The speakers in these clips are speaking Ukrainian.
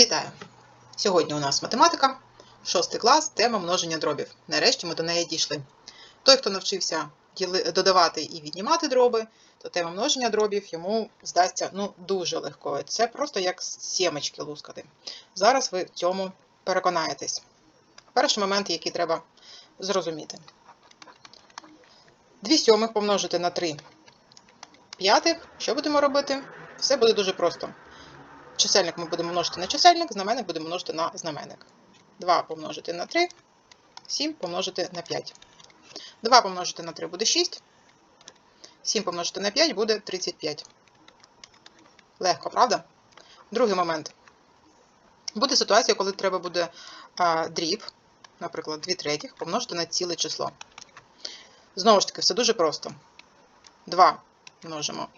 Вітаю! Сьогодні у нас математика, 6 клас, тема множення дробів. Нарешті ми до неї дійшли. Той, хто навчився додавати і віднімати дроби, то тема множення дробів йому здасться ну, дуже легкою. Це просто як сімечки лускати. Зараз ви в цьому переконаєтесь. Перший момент, який треба зрозуміти. 2 сьомих помножити на 3 п'ятих. Що будемо робити? Все буде дуже просто. Чисельник ми будемо множити на чисельник, знаменник будемо множити на знаменник. 2 помножити на 3, 7 помножити на 5. 2 помножити на 3 буде 6. 7 помножити на 5 буде 35. Легко, правда? Другий момент. Буде ситуація, коли треба буде а, дріб, наприклад, 2 третіх, помножити на ціле число. Знову ж таки, все дуже просто. 2 множимо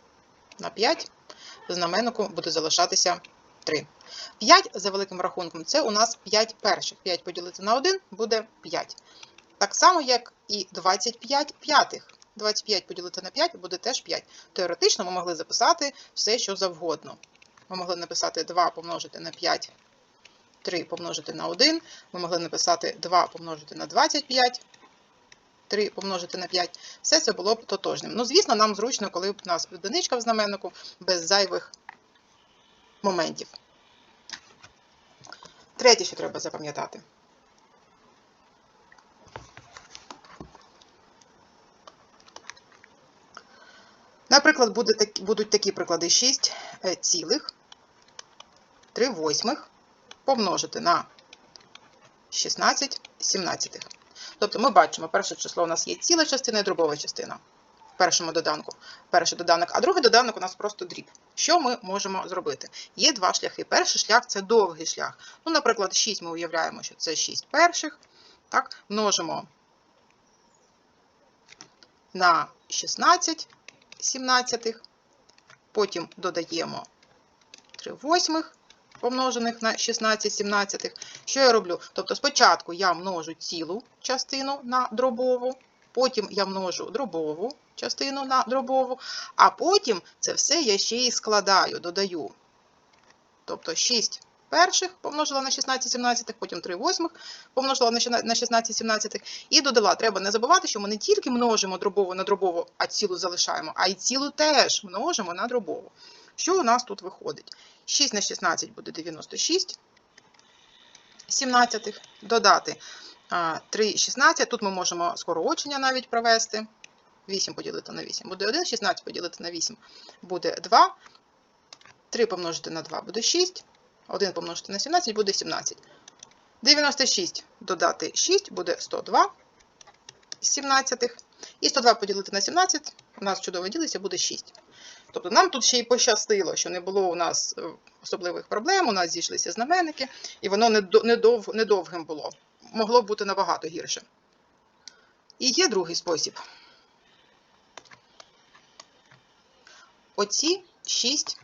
на 5 в знаменнику буде залишатися 3. 5 за великим рахунком це у нас 5 перших. 5 поділити на 1 буде 5. Так само, як і 25 п'ятих. 25 поділити на 5 буде теж 5. Теоретично ми могли записати все, що завгодно. Ми могли написати 2 помножити на 5, 3 помножити на 1. Ми могли написати 2 помножити на 25. 3 помножити на 5, все це було б тотожним. Ну, звісно, нам зручно, коли б у нас одиничка в знаменнику без зайвих моментів. Третє, що треба запам'ятати. Наприклад, будуть такі приклади 6 е, цілих 3 восьмих помножити на 16 сімнадцятих. Тобто ми бачимо, перше число у нас є ціла частина і дробова частина в першому доданку. Перший доданок, а другий доданок у нас просто дріб. Що ми можемо зробити? Є два шляхи. Перший шлях це довгий шлях. Ну, наприклад, 6 ми уявляємо, що це 6 перших. Так, множимо на 16 сімнадцятих, потім додаємо 3 восьмих помножених на 16 сімнадцятих. Що я роблю? Тобто спочатку я множу цілу частину на дробову, потім я множу дробову частину на дробову, а потім це все я ще й складаю, додаю. Тобто 6 перших помножила на 16 сімнадцятих, потім 3 восьмих помножила на щина- на 16 сімнадцятих і додала. Треба не забувати, що ми не тільки множимо дробову на дробову, а цілу залишаємо, а й цілу теж множимо на дробову. Що у нас тут виходить? 6 на 16 буде 96 сімнадцятих. Додати 3 16. Тут ми можемо скорочення навіть провести. 8 поділити на 8 буде 1, 16 поділити на 8 буде 2. 3 помножити на 2 буде 6. 1 помножити на 17 буде 17. 96 додати 6 буде 102 сімнадцятих. І 102 поділити на 17, у нас чудово ділиться, буде 6. Тобто нам тут ще й пощастило, що не було у нас е, особливих проблем, у нас зійшлися знаменники, і воно недовгим було. Могло б бути набагато гірше. І є другий спосіб. Оці 6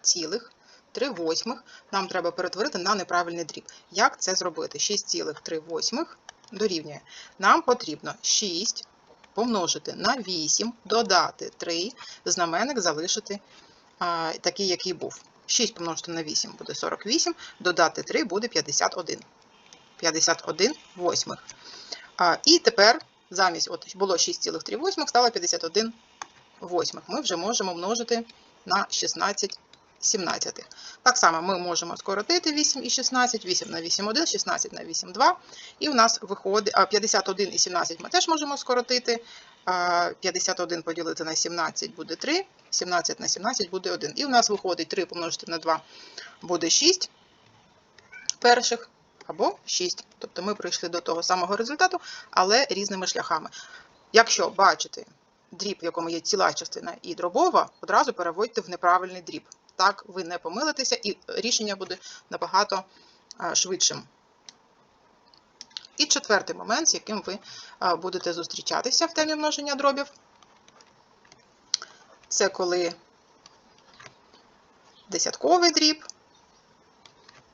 цілих 3 восьмих нам треба перетворити на неправильний дріб. Як це зробити? 6 цілих 3 восьмих дорівнює. Нам потрібно 6 помножити на 8, додати 3, знаменник залишити а, такий, який був. 6 помножити на 8 буде 48, додати 3 буде 51. 51 восьмих. А, і тепер замість от було 6,3 восьмих, стало 51 восьмих. Ми вже можемо множити на 16 сімнадцятих. Так само ми можемо скоротити 8 і 16, 8 на 8 1, 16 на 8 2. І у нас виходить 51 і 17 ми теж можемо скоротити. 51 поділити на 17 буде 3, 17 на 17 буде 1. І у нас виходить 3 помножити на 2 буде 6 перших або 6. Тобто ми прийшли до того самого результату, але різними шляхами. Якщо бачите дріб, в якому є ціла частина і дробова, одразу переводьте в неправильний дріб. Так ви не помилитеся, і рішення буде набагато швидшим. І четвертий момент, з яким ви будете зустрічатися в темі множення дробів, це коли десятковий дріб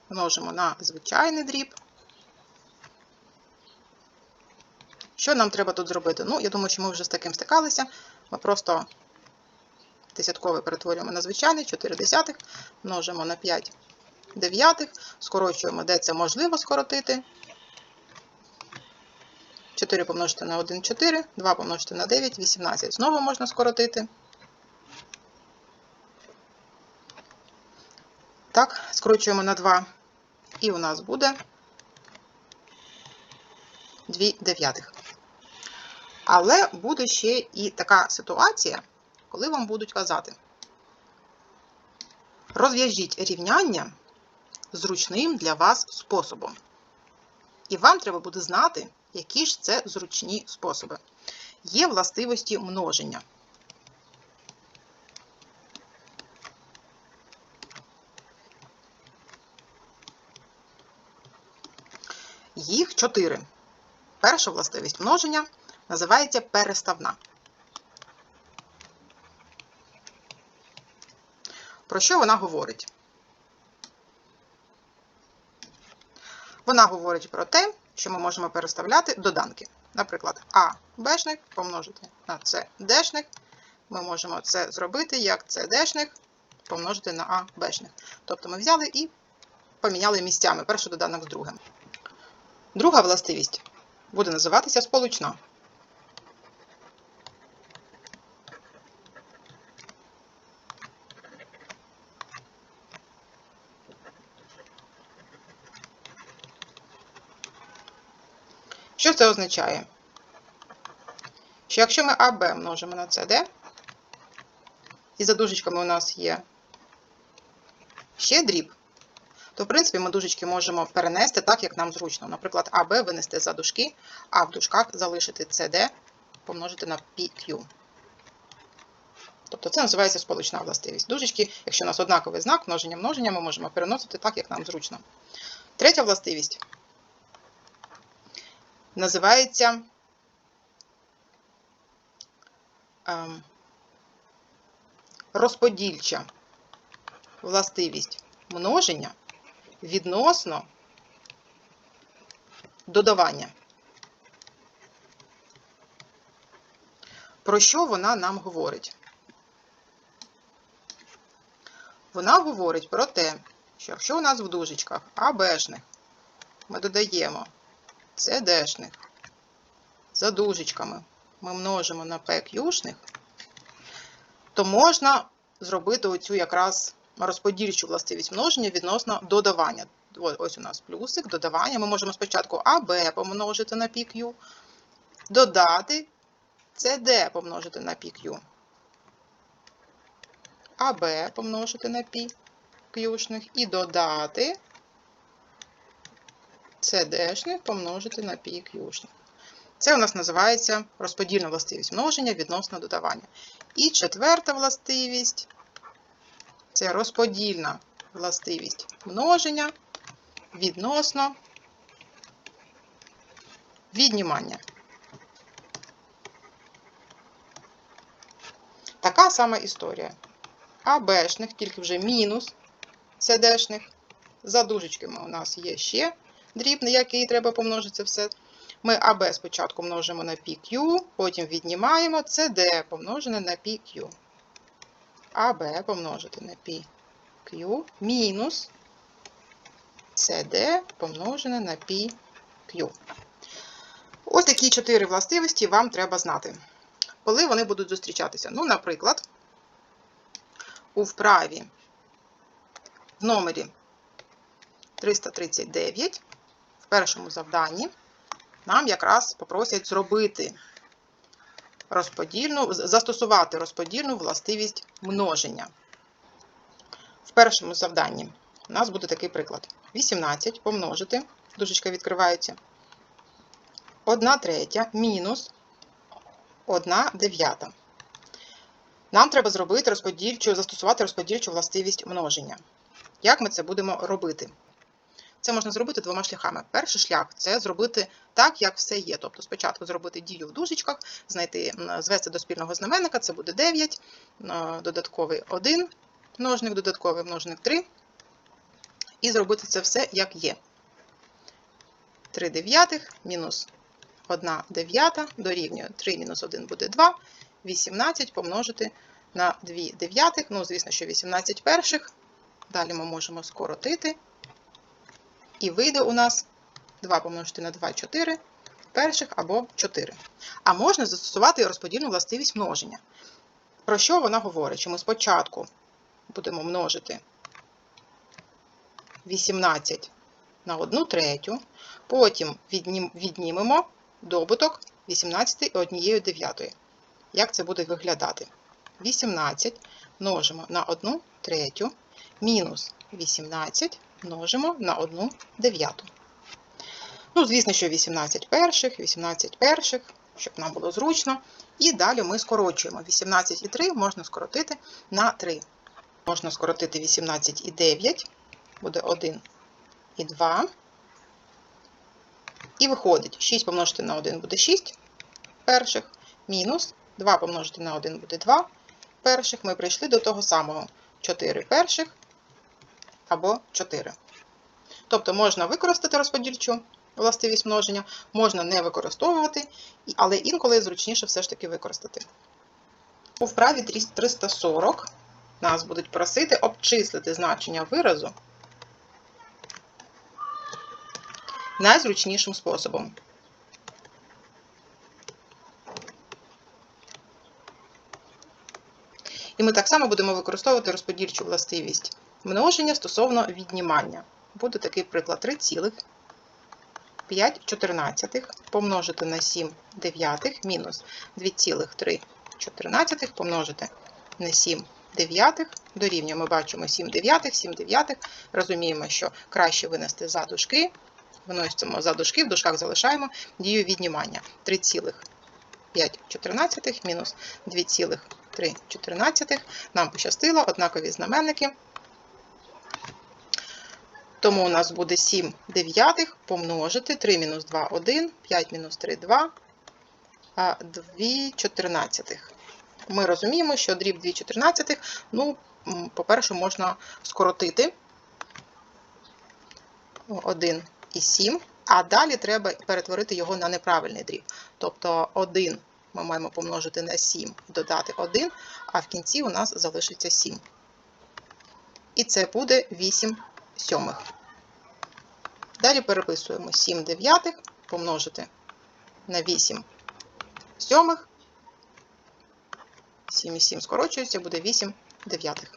множимо на звичайний дріб. Що нам треба тут зробити? Ну, я думаю, що ми вже з таким стикалися. Ми просто десятковий перетворюємо на звичайний, 4 десятих, множимо на 5 дев'ятих. Скорочуємо, де це можливо скоротити. 4 помножити на 1 – 4, 2 помножити на 9 – 18. Знову можна скоротити. Так, скорочуємо на 2, і у нас буде 2 дев'ятих. Але буде ще і така ситуація, коли вам будуть казати, розв'яжіть рівняння зручним для вас способом. І вам треба буде знати, які ж це зручні способи. Є властивості множення. Їх чотири. Перша властивість множення називається переставна. Про що вона говорить? Вона говорить про те, що ми можемо переставляти доданки. Наприклад, А бешник помножити на С дешник. Ми можемо це зробити як С дешник помножити на А. Тобто ми взяли і поміняли місцями перший доданок з другим. Друга властивість буде називатися сполучна. Що це означає? Що якщо ми АБ множимо на СД, і за дужечками у нас є ще дріб, то, в принципі, ми дужечки можемо перенести так, як нам зручно. Наприклад, АБ винести за дужки, а в дужках залишити CD помножити на PQ. Тобто це називається сполучна властивість. Дужечки, якщо у нас однаковий знак, множення множення, ми можемо переносити так, як нам зручно. Третя властивість називається ем, розподільча властивість множення відносно додавання. Про що вона нам говорить? Вона говорить про те, що якщо у нас в дужечках АБшних ми додаємо СДшних за дужечками ми множимо на PQшних, то можна зробити оцю якраз розподільчу властивість множення відносно додавання. Ось у нас плюсик, додавання. Ми можемо спочатку АБ помножити на PQ, додати CD помножити на PQ. АБ помножити на PQ і додати CD помножити на PQ. Це у нас називається розподільна властивість множення відносно додавання. І четверта властивість це розподільна властивість множення відносно віднімання. Така сама історія. АБшних, тільки вже мінус СДшних. За дужечками у нас є ще дрібний, який треба помножити все. Ми АБ спочатку множимо на PQ, потім віднімаємо CD помножене на PQ. АБ помножити на PQ мінус CD помножене на PQ. Ось такі чотири властивості вам треба знати. Коли вони будуть зустрічатися? Ну, наприклад, у вправі в номері 339 в першому завданні нам якраз попросять зробити розподільну, застосувати розподільну властивість множення. В першому завданні у нас буде такий приклад. 18 помножити, дужечка відкривається, 1 третя мінус 1 дев'ята. Нам треба зробити розподільчу, застосувати розподільчу властивість множення. Як ми це будемо робити? Це можна зробити двома шляхами. Перший шлях це зробити так, як все є. Тобто спочатку зробити дію в дужечках, знайти, звести до спільного знаменника, це буде 9, додатковий 1, множник, додатковий множник 3. І зробити це все, як є. 3 дев'ятих мінус 1 дев'ята дорівнює 3 мінус 1 буде 2, 18 помножити на 2 дев'ятих, ну, звісно, що 18 перших. Далі ми можемо скоротити. І вийде у нас 2 помножити на 2 4 перших або 4. А можна застосувати розподільну властивість множення. Про що вона говорить? Що ми спочатку будемо множити 18 на 1 третю, потім віднімемо добуток 18 і 1 дев'ятої. Як це буде виглядати? 18 множимо на 1 третю, мінус 18 множимо на 1 дев'яту. Ну, звісно, що 18 перших, 18 перших, щоб нам було зручно. І далі ми скорочуємо. 18 і 3 можна скоротити на 3. Можна скоротити 18 і 9, буде 1 і 2. І виходить, 6 помножити на 1 буде 6 перших, мінус 2 помножити на 1 буде 2 перших. Ми прийшли до того самого 4 перших або 4. Тобто можна використати розподільчу властивість множення, можна не використовувати, але інколи зручніше все ж таки використати. У вправі 340 нас будуть просити обчислити значення виразу найзручнішим способом. І ми так само будемо використовувати розподільчу властивість множення стосовно віднімання. Буде такий приклад 3,5 чотирнадцятих помножити на 7 дев'ятих мінус 2,3 чотирнадцятих помножити на 7 дев'ятих дорівнює. Ми бачимо 7 дев'ятих, 7 дев'ятих. Розуміємо, що краще винести за дужки. Виносимо за дужки, в дужках залишаємо дію віднімання 3,5 чотирнадцятих мінус 2,3 чотирнадцятих. Нам пощастило, однакові знаменники. Тому у нас буде 7 дев'ятих помножити 3 мінус 2 – 1, 5 мінус 3 – 2, 2 чотирнадцятих. Ми розуміємо, що дріб 2 чотирнадцятих, ну, по-перше, можна скоротити 1 і 7, а далі треба перетворити його на неправильний дріб. Тобто 1 ми маємо помножити на 7 додати 1, а в кінці у нас залишиться 7. І це буде 8 сьомих. Далі переписуємо 7 дев'ятих помножити на 8 сьомих. 7 і 7 скорочується, буде 8 дев'ятих.